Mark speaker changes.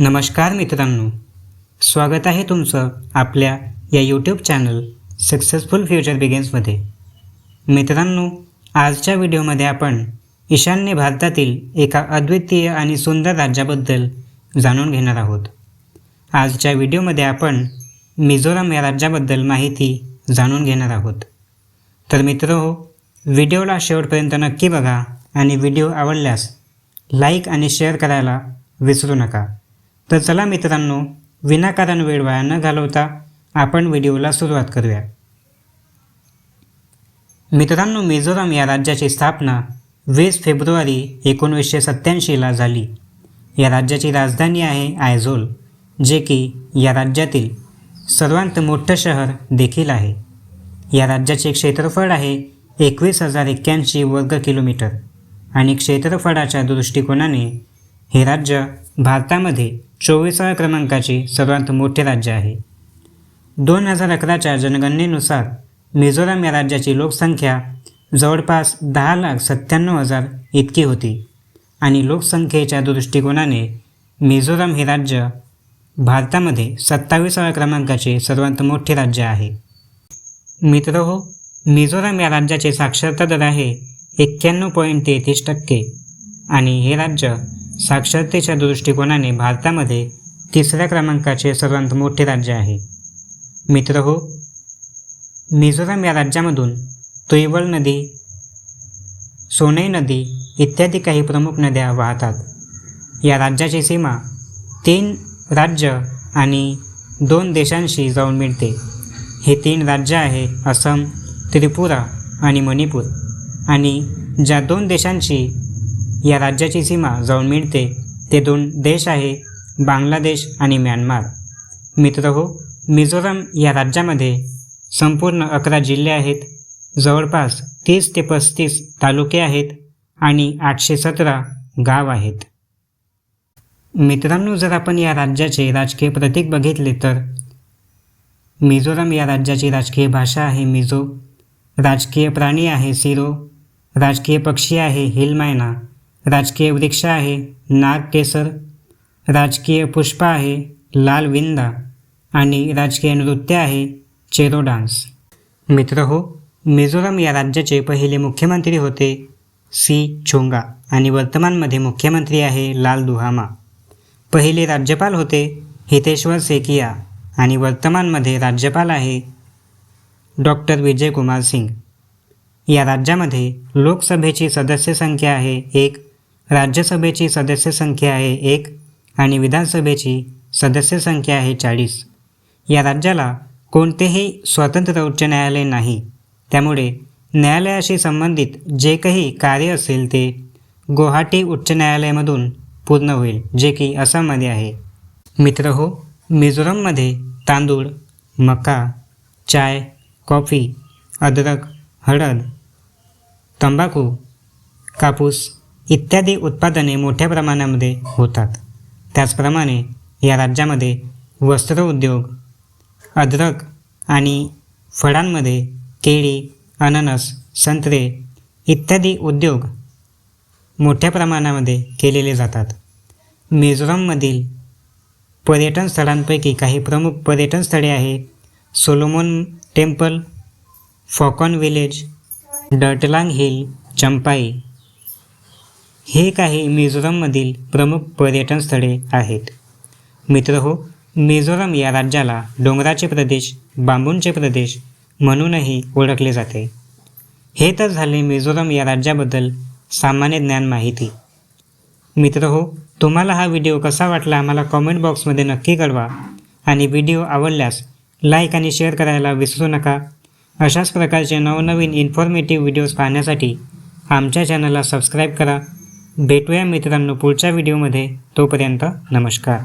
Speaker 1: नमस्कार मित्रांनो. स्वागत आहे तुमचं आपल्या या यूट्यूब चॅनल सक्सेसफुल फ्युचर बिगिन्समध्ये मित्रांनो आजच्या व्हिडिओमध्ये आपण ईशान्य भारतातील एका अद्वितीय आणि सुंदर राज्याबद्दल जाणून घेणार आहोत. आजच्या व्हिडिओमध्ये आपण मिझोराम या राज्याबद्दल माहिती जाणून घेणार आहोत. तर मित्र हो व्हिडिओला शेवटपर्यंत नक्की बघा आणि व्हिडिओ आवडल्यास लाईक आणि शेअर करायला विसरू नका. तर चला मित्रांनो विनाकारण वेळ वाया न घालवता आपण व्हिडिओला सुरुवात करूया. मित्रांनो मिझोराम या राज्याची स्थापना वीस फेब्रुवारी एकोणीसशे सत्त्याऐंशीला झाली. या राज्याची राजधानी आहे आयझोल जे की या राज्यातील सर्वांत मोठं शहर देखील आहे. या राज्याचे क्षेत्रफळ आहे एकवीस हजार एक्क्याऐंशी वर्ग किलोमीटर आणि क्षेत्रफळाच्या दृष्टिकोनाने हे राज्य भारतामध्ये चोवीसाव्या क्रमांकाचे सर्वात मोठे राज्य आहे. दोन हजार अकराच्या जनगणनेनुसार मिझोराम या राज्याची लोकसंख्या जवळपास दहा लाख सत्त्याण्णव हजार इतकी होती आणि लोकसंख्येच्या दृष्टिकोनाने मिझोराम हे राज्य भारतामध्ये सत्तावीसाव्या क्रमांकाचे सर्वात मोठे राज्य आहे. मित्र हो मिझोराम या राज्याचे साक्षरता दर आहे एक्क्याण्णव पॉईंट तेहतीस टक्के आणि हे राज्य साक्षरतेच्या दृष्टिकोनाने भारतामध्ये तिसऱ्या क्रमांकाचे सर्वात मोठे राज्य आहे. मित्र हो मिझोराम या राज्यामधून तुईवल नदी सोनई नदी इत्यादी काही प्रमुख नद्या वाहतात. या राज्याची सीमा तीन राज्य आणि दोन देशांशी जाऊन मिळते. हे तीन राज्य आहे असम त्रिपुरा आणि मणिपूर. आणि ज्या दोन देशांशी या राज्याची सीमा जाऊन मिळते ते दोन देश आहे बांगलादेश आणि म्यानमार. मित्र हो मिझोरम या राज्यामध्ये संपूर्ण अकरा जिल्हे आहेत जवळपास तीस ते पस्तीस तालुके आहेत आणि आठशे सतरा गाव आहेत. मित्रांनो जर आपण या राज्याचे राजकीय प्रतीक बघितले तर मिझोरम या राज्याची राजकीय भाषा आहे मिझो. राजकीय प्राणी आहे सिरो. राजकीय पक्षी आहे हिलमायना. राजकीय वृक्ष आहे नाग केसर राजकीय पुष्प आहे लाल विंदा आणि राजकीय नृत्य आहे चेरो डान्स. मित्र हो मिझोराम या राज्याचे पहिले मुख्यमंत्री होते सी छोंगा आणि वर्तमानमध्ये मुख्यमंत्री आहे लाल दुहामा. पहिले राज्यपाल होते हितेश्वर सेकिया आणि वर्तमानमध्ये राज्यपाल आहे डॉक्टर विजय कुमार सिंग. या राज्यामध्ये लोकसभेची सदस्य संख्या आहे एक राज्यसभेची सदस्य संख्या आहे एक आणि विधानसभेची सदस्य संख्या आहे चाळीस. या राज्याला कोणतेही स्वतंत्र उच्च न्यायालय नाही. त्यामुळे न्यायालयाशी संबंधित जे काही कार्य असेल ते गुवाहाटी उच्च न्यायालयामधून पूर्ण होईल जे की आसाममध्ये आहे. मित्र हो मिझोरममध्ये तांदूळ मका चाय कॉफी अद्रक हळद तंबाखू कापूस इत्यादी उत्पादने मोठ्या प्रमाणामध्ये होतात. त्याचप्रमाणे या राज्यामध्ये वस्त्र उद्योग अद्रक आणि फळांमध्ये केळी अननस संत्रे इत्यादी उद्योग मोठ्या प्रमाणामध्ये केलेले जातात. मिझोरममधील पर्यटन स्थळांपैकी काही प्रमुख पर्यटन स्थळे आहे Solomon temple Falkawn village Durtlang hill Champhai हे काही मिझोरममधील प्रमुख पर्यटन स्थळे आहेत. मित्र हो मिझोरम या राज्याला डोंगराचे प्रदेश बांबूंचे प्रदेश म्हणूनही ओळखले जाते. हे तर झाले मिझोरम या राज्याबद्दल सामान्य ज्ञान माहिती. मित्र हो तुम्हाला हा व्हिडिओ कसा वाटला आम्हाला कॉमेंट बॉक्समध्ये नक्की कळवा आणि व्हिडिओ आवडल्यास लाईक आणि शेअर करायला विसरू नका. अशाच प्रकारचे नवनवीन इन्फॉर्मेटिव्ह व्हिडिओज पाहण्यासाठी आमच्या चॅनलला सबस्क्राईब करा. भेटूया मित्रांनो पुढच्या व्हिडिओमध्ये. तोपर्यंत नमस्कार.